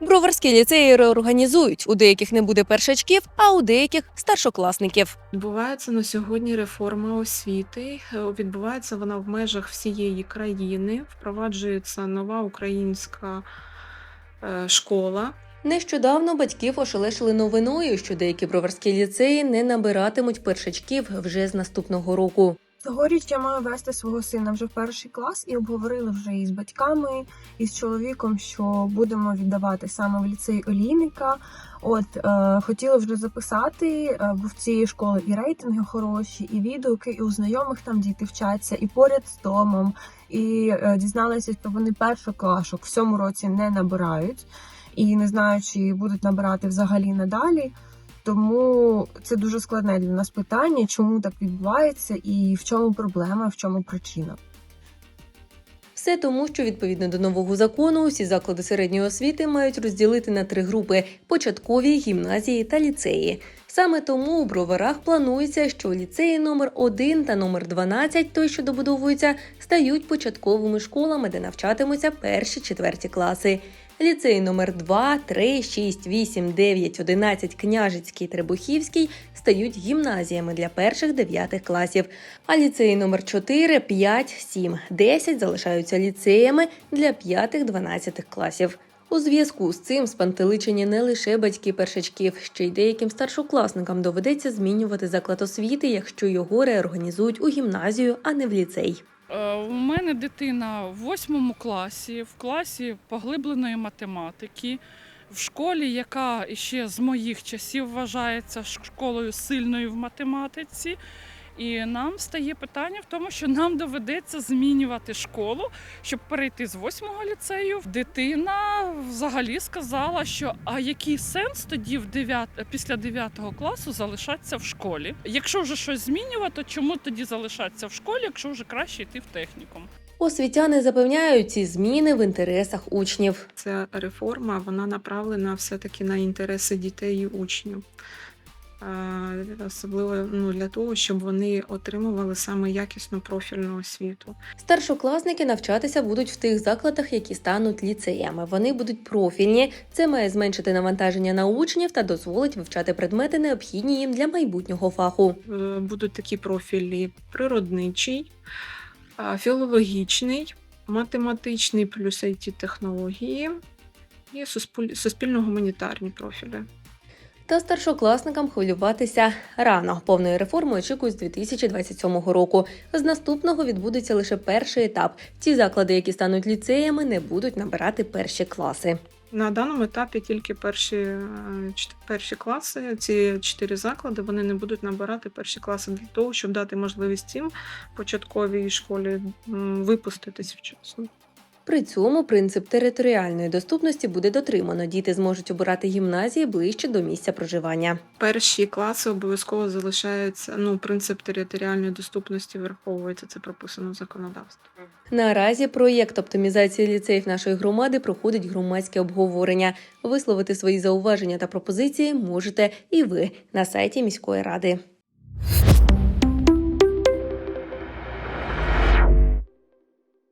Броварські ліцеї реорганізують. У деяких не буде першачків, а у деяких старшокласників. Відбувається на сьогодні реформа освіти. Е, Відбувається вона в межах всієї країни. Впроваджується нова українська е, школа. Нещодавно батьків ошелешили новиною, що деякі броварські ліцеї не набиратимуть першачків вже з наступного року. Цьогоріч я маю вести свого сина вже в перший клас і обговорили вже із батьками, і з чоловіком, що будемо віддавати саме в ліцей олійника. От е, хотіли вже записати, е, бо в цієї школи і рейтинги хороші, і відгуки, і у знайомих там діти вчаться, і поряд з домом. І е, дізналися, що вони першоклашок в цьому році не набирають, і не знаю, чи будуть набирати взагалі надалі. Тому це дуже складне для нас питання, чому так відбувається, і в чому проблема, в чому причина. Все тому, що відповідно до нового закону усі заклади середньої освіти мають розділити на три групи: початкові, гімназії та ліцеї. Саме тому у броварах планується, що ліцеї номер 1 та номер 12, той, що добудовується, стають початковими школами, де навчатимуться перші четверті класи. Ліцеї номер 2, 3, 6, 8, 9, 11, Княжицький, Требухівський стають гімназіями для перших дев'ятих класів. А ліцеї номер 4, 5, 7, 10 залишаються ліцеями для п'ятих 12 класів. У зв'язку з цим спантеличені не лише батьки першачків, ще й деяким старшокласникам доведеться змінювати заклад освіти, якщо його реорганізують у гімназію, а не в ліцей. Е, У мене дитина в восьмому класі, в класі поглибленої математики, в школі, яка ще з моїх часів вважається школою сильною в математиці. І нам стає питання в тому, що нам доведеться змінювати школу, щоб перейти з восьмого ліцею. Дитина взагалі сказала, що а який сенс тоді в 9, після 9 класу залишатися в школі? Якщо вже щось змінювати, то чому тоді залишатися в школі, якщо вже краще йти в технікум? Освітяни запевняють ці зміни в інтересах учнів. Ця реформа вона направлена все-таки на інтереси дітей і учнів. Особливо ну, для того, щоб вони отримували саме якісну профільну освіту. Старшокласники навчатися будуть в тих закладах, які стануть ліцеями. Вони будуть профільні. Це має зменшити навантаження на учнів та дозволить вивчати предмети, необхідні їм для майбутнього фаху. Е, Будуть такі профілі: природничий, філологічний, математичний плюс it технології і суспіль- суспільно-гуманітарні профілі. Та старшокласникам хвилюватися рано. Повної реформи очікують з 2027 року. З наступного відбудеться лише перший етап. Ті заклади, які стануть ліцеями, не будуть набирати перші класи. На даному етапі тільки перші, е, перші класи, ці чотири заклади, вони не будуть набирати перші класи для того, щоб дати можливість цим початковій школі випуститись вчасно. При цьому принцип територіальної доступності буде дотримано. Діти зможуть обирати гімназії ближче до місця проживання. Перші класи обов'язково залишаються. Ну, принцип територіальної доступності враховується, це прописано в законодавстві. Наразі проєкт оптимізації ліцеїв нашої громади проходить громадське обговорення. Висловити свої зауваження та пропозиції можете і ви на сайті міської ради.